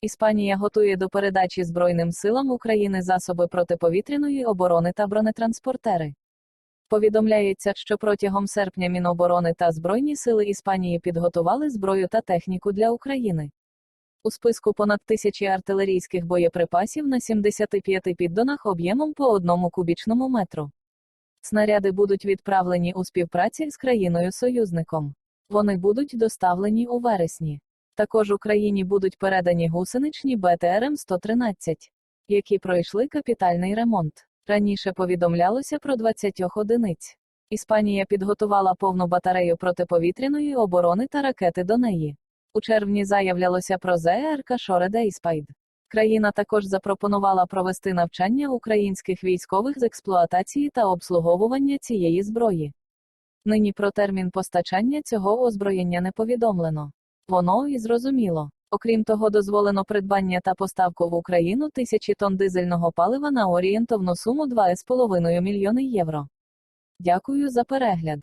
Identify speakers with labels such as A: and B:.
A: Іспанія готує до передачі Збройним силам України засоби протиповітряної оборони та бронетранспортери. Повідомляється, що протягом серпня Міноборони та Збройні сили Іспанії підготували зброю та техніку для України. У списку понад тисячі артилерійських боєприпасів на 75 піддонах об'ємом по одному кубічному метру. Снаряди будуть відправлені у співпраці з країною-союзником. Вони будуть доставлені у вересні. Також Україні будуть передані гусеничні БТРМ-113, які пройшли капітальний ремонт. Раніше повідомлялося про 20 одиниць. Іспанія підготувала повну батарею протиповітряної оборони та ракети до неї. У червні заявлялося про ЗРК Шоре Дейспайд. Країна також запропонувала провести навчання українських військових з експлуатації та обслуговування цієї зброї. Нині про термін постачання цього озброєння не повідомлено. Воно і зрозуміло. Окрім того, дозволено придбання та поставку в Україну тисячі тонн дизельного палива на орієнтовну суму 2,5 мільйони євро. Дякую за перегляд.